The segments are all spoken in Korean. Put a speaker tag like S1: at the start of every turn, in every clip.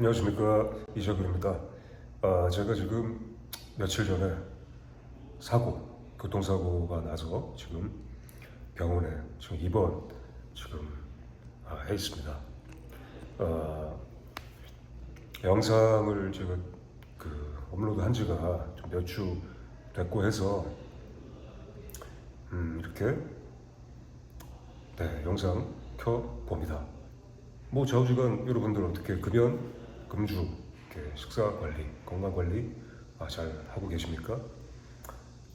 S1: 안녕하십니까 이정근입니다. 아, 제가 지금 며칠 전에 사고 교통사고가 나서 지금 병원에 지금 입원 지금 아, 해 있습니다. 아, 영상을 제가 그 업로드 한 지가 좀몇주 됐고 해서 음, 이렇게 네 영상 켜 봅니다. 뭐 좌우지간 여러분들 어떻게 금연, 금주, 식사 관리, 건강 관리 아, 잘 하고 계십니까?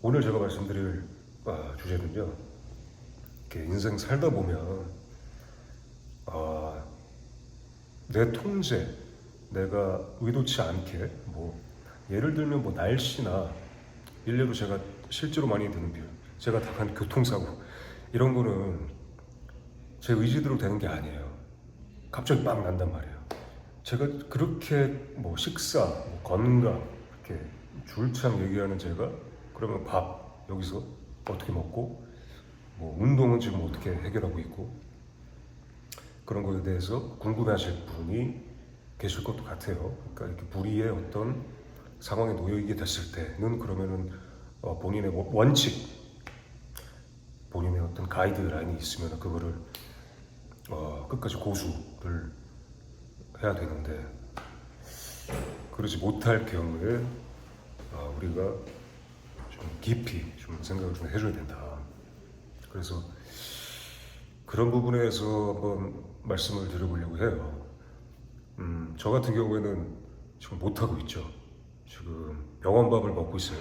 S1: 오늘 제가 말씀드릴 아, 주제는요. 인생 살다 보면 아, 내 통제, 내가 의도치 않게 뭐 예를 들면 뭐 날씨나 일례로 제가 실제로 많이 드는 비유, 제가 당한 교통사고 이런 거는 제 의지대로 되는 게 아니에요. 갑자기 빵 난단 말이에요. 제가 그렇게 뭐 식사, 뭐 건강 이렇게 줄창 얘기하는 제가 그러면 밥 여기서 어떻게 먹고 뭐 운동은 지금 어떻게 해결하고 있고 그런 거에 대해서 궁금해하실 분이 계실 것도 같아요. 그러니까 이렇게 불의의 어떤 상황에 놓여 있게 됐을 때는 그러면은 어, 본인의 원- 원칙, 본인의 어떤 가이드라인이 있으면 그거를 어, 끝까지 고수를 해야 되는데 그러지 못할 경우에 어, 우리가 좀 깊이 좀 생각을 좀 해줘야 된다. 그래서 그런 부분에서 한번 말씀을 드려보려고 해요. 음, 저 같은 경우에는 지금 못하고 있죠. 지금 병원밥을 먹고 있어요.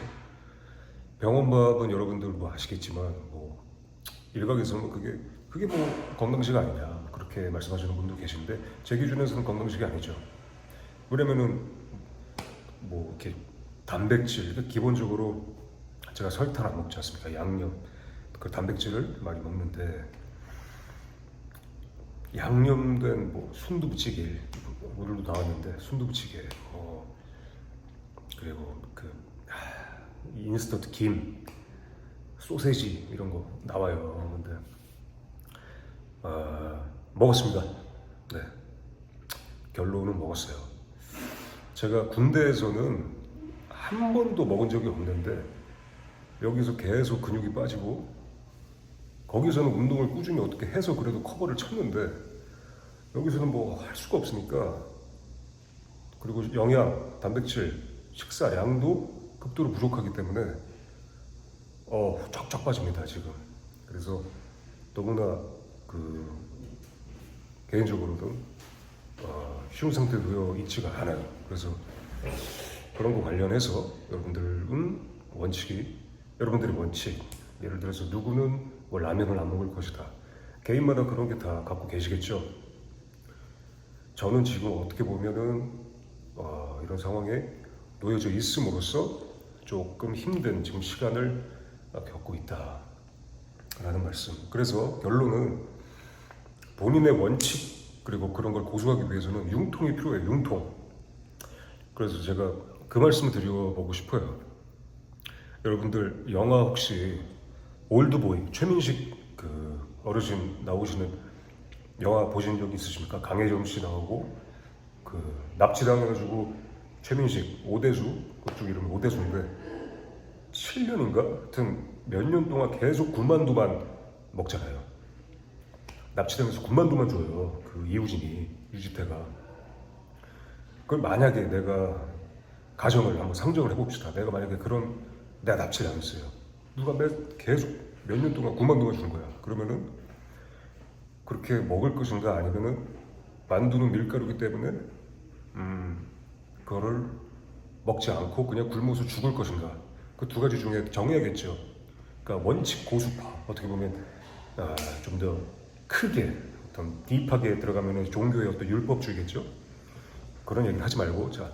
S1: 병원밥은 여러분들 뭐 아시겠지만 뭐 일각에서는 그게 그게 뭐 건강식 아니냐 그렇게 말씀하시는 분도 계신데 제 기준에서는 건강식이 아니죠. 왜냐면은 뭐 이렇게 단백질 그러니까 기본적으로 제가 설탕 안 먹지 않습니까? 양념 그 단백질을 많이 먹는데 양념된 뭐 순두부찌개 오늘도 나왔는데 순두부찌개 어, 그리고 그 하, 인스턴트 김 소세지 이런 거 나와요. 근데 아, 먹었습니다. 네. 결론은 먹었어요. 제가 군대에서는 한 번도 먹은 적이 없는데 여기서 계속 근육이 빠지고 거기서는 운동을 꾸준히 어떻게 해서 그래도 커버를 쳤는데 여기서는 뭐 할 수가 없으니까 그리고 영양, 단백질, 식사 양도 극도로 부족하기 때문에 어 쫙쫙 빠집니다 지금. 그래서 너무나 그 개인적으로도 어, 쉬운 상태에 놓여 있지가 않아요. 그래서 그런 거 관련해서 여러분들은 원칙이 여러분들의 원칙 예를 들어서 누구는 뭐 라면을 안 먹을 것이다. 개인마다 그런 게 다 갖고 계시겠죠. 저는 지금 어떻게 보면은 어, 이런 상황에 놓여져 있음으로써 조금 힘든 지금 시간을 어, 겪고 있다라는 말씀. 그래서 결론은 본인의 원칙 그리고 그런 걸 고수하기 위해서는 융통이 필요해요. 융통. 그래서 제가 그 말씀을 드려보고 싶어요. 여러분들 영화 혹시 올드보이 최민식 그 어르신 나오시는 영화 보신 적 있으십니까? 강혜정 씨 나오고 그 납치당해가지고 최민식 오대수 그쪽 이름이 오대수인데 7년인가? 하여튼 몇 년 동안 계속 군만두만 먹잖아요. 납치당해서 군만두만 줘요. 그 이우진이 유지태가. 그걸 만약에 내가 가정을 한번 상정을 해봅시다. 내가 만약에 그런 내가 납치를 당했어요. 누가 매, 계속 몇 년 동안 군만두만 준 거야. 그러면은 그렇게 먹을 것인가 아니면은 만두는 밀가루기 때문에 음 그거를 먹지 않고 그냥 굶어서 죽을 것인가 그 두 가지 중에 정해야겠죠. 그러니까 원칙 고수파 어떻게 보면 아, 좀더 크게 어떤 딥하게 들어가면은 종교의 어떤 율법주의겠죠. 그런 얘기를 하지 말고 자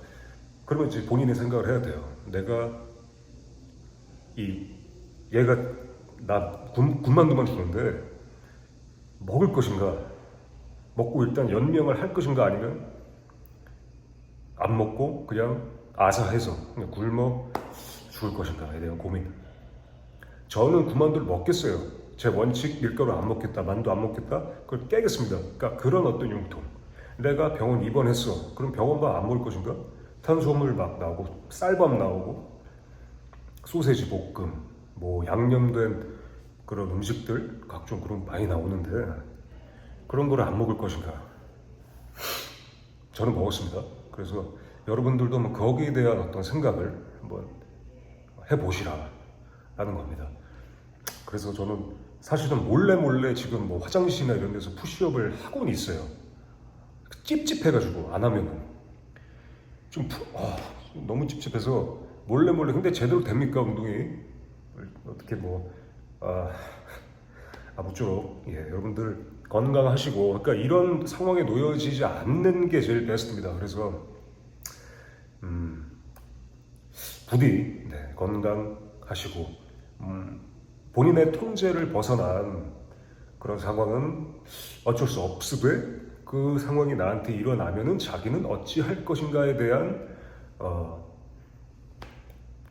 S1: 그러면 이제 본인의 생각을 해야 돼요. 내가 이 얘가 나 군, 군만두만 주는데 먹을 것인가 먹고 일단 연명을 할 것인가 아니면 안 먹고 그냥 아사해서 그냥 굶어 죽을 것인가에 대한 고민. 저는 군만두를 먹겠어요. 제 원칙 밀가루 안 먹겠다, 만두 안 먹겠다. 그걸 깨겠습니다. 그러니까 그런 어떤 융통. 내가 병원 입원했어. 그럼 병원밥 안 먹을 것인가? 탄수화물 막 나오고 쌀밥 나오고 소세지 볶음, 뭐 양념된 그런 음식들 각종 그런 거 많이 나오는데 그런 거를 안 먹을 것인가? 저는 먹었습니다. 그래서 여러분들도 한번 거기에 대한 어떤 생각을 한번 해보시라라는 겁니다. 그래서 저는 사실은 몰래 몰래 지금 뭐 화장실이나 이런 데서 푸시업을 하고는 있어요. 찝찝해가지고 안 하면은. 좀 푸, 아, 너무 찝찝해서 몰래 몰래. 근데 제대로 됩니까 운동이? 어떻게 뭐 아, 아무쪼록 예 여러분들 건강하시고. 그러니까 이런 상황에 놓여지지 않는 게 제일 베스트입니다. 그래서 음, 부디 네, 건강하시고. 음, 본인의 통제를 벗어난 그런 상황은 어쩔 수 없으되 그 상황이 나한테 일어나면은 자기는 어찌 할 것인가에 대한 어,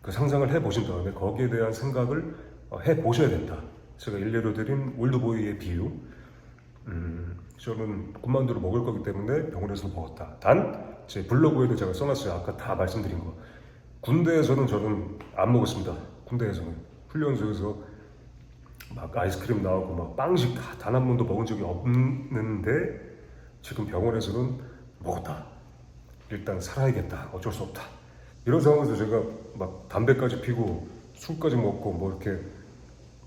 S1: 그 상상을 해 보신 다음에 거기에 대한 생각을 어, 해 보셔야 된다. 제가 일례로 드린 올드보이의 비유. 음, 저는 군만두를 먹을 거기 때문에 병원에서 먹었다. 단 제 블로그에도 제가 써놨어요. 아까 다 말씀드린 거. 군대에서는 저는 안 먹었습니다. 군대에서는 훈련소에서 막 아이스크림 나오고 막 빵식 단 한 번도 먹은 적이 없는데 지금 병원에서는 먹었다. 일단 살아야겠다. 어쩔 수 없다. 이런 상황에서 제가 막 담배까지 피고 술까지 먹고 뭐 이렇게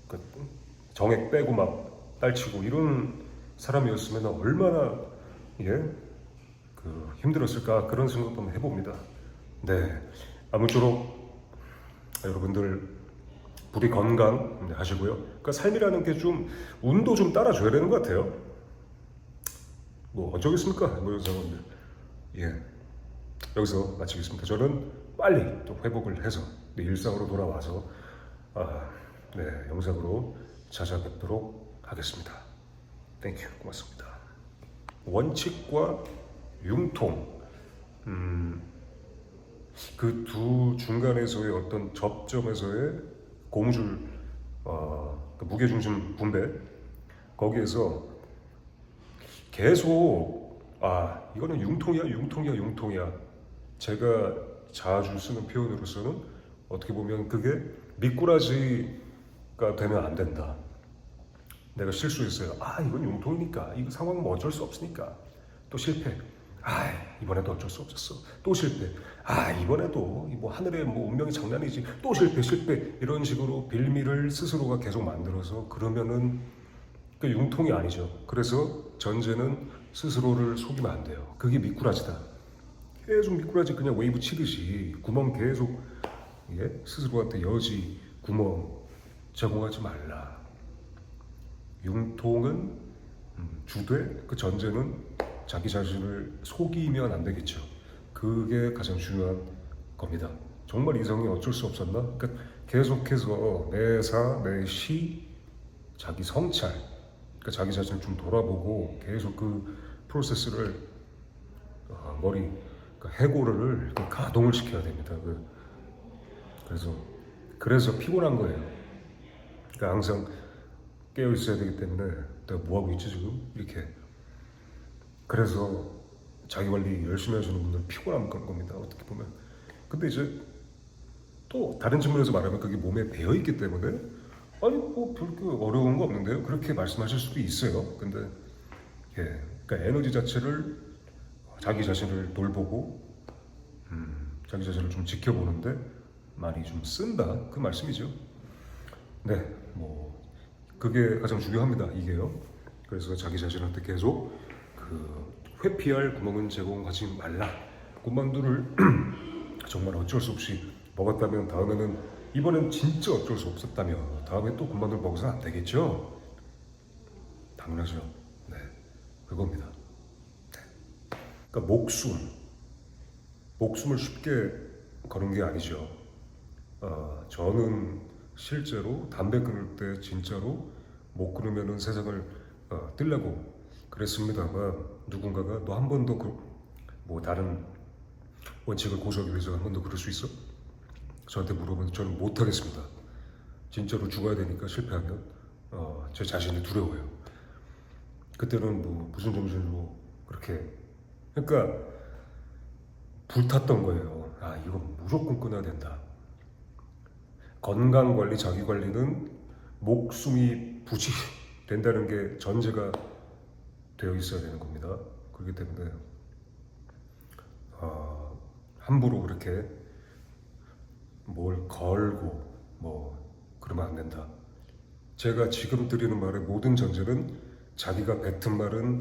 S1: 그 정액 빼고 막 딸치고 이런 사람이었으면 얼마나 예? 그 힘들었을까 그런 생각도 한번 해봅니다. 네. 아무쪼록 여러분들 부디 건강 하시고요. 그러니까 삶이라는 게 좀 운도 좀 따라줘야 되는 것 같아요. 뭐 어쩌겠습니까? 뭐 이런 상황인데. 예. 여기서 마치겠습니다. 저는 빨리 또 회복을 해서 내 일상으로 돌아와서 아, 네, 영상으로 찾아뵙도록 하겠습니다. 땡큐 고맙습니다. 원칙과 융통 음, 그 두 중간에서의 어떤 접점에서의 고무줄 어, 그 무게중심 분배? 거기에서 계속 아 이거는 융통이야 융통이야 융통이야. 제가 자주 쓰는 표현으로서는 어떻게 보면 그게 미꾸라지가 되면 안 된다. 내가 실수했어요. 아 이건 융통이니까. 이 상황은 뭐 어쩔 수 없으니까. 또 실패 아 이번에도 어쩔 수 없었어 또 실패 아 이번에도 뭐 하늘의 뭐 운명이 장난이지 또 실패 실패 이런 식으로 빌미를 스스로가 계속 만들어서 그러면은 그 융통이 아니죠. 그래서 전제는 스스로를 속이면 안 돼요. 그게 미꾸라지다. 계속 미꾸라지 그냥 웨이브 치듯이 구멍 계속 예? 스스로한테 여지 구멍 제공하지 말라. 융통은 음, 주되 그 전제는 자기 자신을 속이면 안 되겠죠. 그게 가장 중요한 겁니다. 정말 이성이 어쩔 수 없었나? 그러니까 계속해서 내 사, 내 시, 자기 성찰, 그러니까 자기 자신을 좀 돌아보고 계속 그 프로세스를 어, 머리 그 해고를 그 가동을 시켜야 됩니다. 그, 그래서 그래서 피곤한 거예요. 그러니까 항상 깨어 있어야 되기 때문에 내가 뭐 하고 있지 지금 이렇게 그래서 자기 관리 열심히 하시는 분들 피곤한 건 겁니다. 어떻게 보면 근데 이제 또 다른 측면에서 말하면 그게 몸에 배어 있기 때문에 아니 뭐 별게 어려운 거 없는데요. 그렇게 말씀하실 수도 있어요. 근데 예, 그러니까 에너지 자체를 자기 자신을 돌보고 음, 자기 자신을 좀 지켜보는데 많이 좀 쓴다 그 말씀이죠. 네, 뭐 그게 가장 중요합니다. 이게요. 그래서 자기 자신한테 계속 그 회피할 구멍은 제공하지 말라. 군만두를 정말 어쩔 수 없이 먹었다면 다음에는 이번엔 진짜 어쩔 수 없었다면 다음에 또 군만두 먹어서는 안 되겠죠? 당연하죠. 네, 그겁니다. 네. 그러니까 목숨, 목숨을 쉽게 거는 게 아니죠. 어, 저는 실제로 담배 끊을 때 진짜로 못 끊으면은 세상을 어, 뜰라고 그랬습니다만 누군가가 너 한 번도 그 뭐 다른 원칙을 고수하기 위해서 한번더 그럴 수 있어? 저한테 물어보면 저는 못 하겠습니다. 진짜로 죽어야 되니까 실패하면 어, 제 자신이 두려워요. 그때는 뭐 무슨 정신으로 그렇게 그러니까 불탔던 거예요. 아 이거 무조건 끊어야 된다. 건강 관리, 자기 관리는 목숨이 부지 된다는 게 전제가 되어 있어야 되는 겁니다. 그렇기 때문에 어, 함부로 그렇게 뭘 걸고 뭐 그러면 안 된다. 제가 지금 드리는 말의 모든 전제는 자기가 뱉은 말은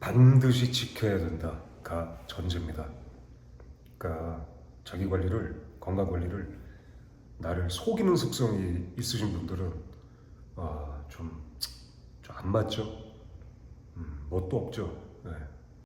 S1: 반드시 지켜야 된다가 전제입니다. 그러니까 자기 관리를 건강 관리를 나를 속이는 습성이 있으신 분들은 아, 좀좀 안 맞죠. 음, 뭣도 없죠. 네.